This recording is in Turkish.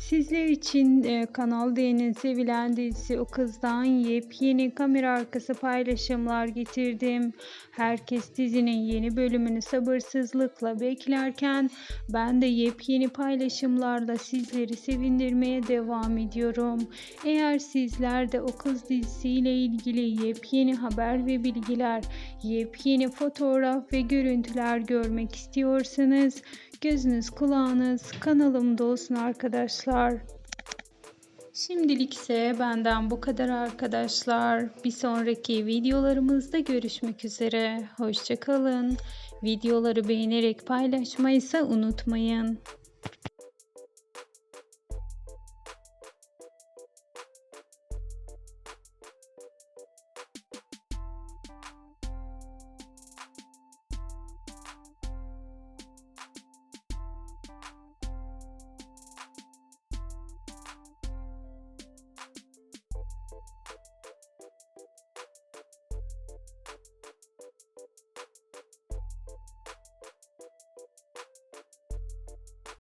Sizler için e, Kanal D'nin sevilen dizisi O Kız'dan yepyeni kamera arkası paylaşımlar getirdim. Herkes dizinin yeni bölümünü sabırsızlıkla beklerken ben de yepyeni paylaşımlarla sizleri sevindirmeye devam ediyorum. Eğer sizler de O Kız dizisiyle ilgili yepyeni haber ve bilgiler, yepyeni fotoğraf ve görüntüler görmek istiyorsanız gözünüz kulağınız kanalımda olsun arkadaşlar. Şimdilik ise benden bu kadar arkadaşlar. Bir sonraki videolarımızda görüşmek üzere. Hoşçakalın. Videoları beğenerek paylaşmayı ise unutmayın.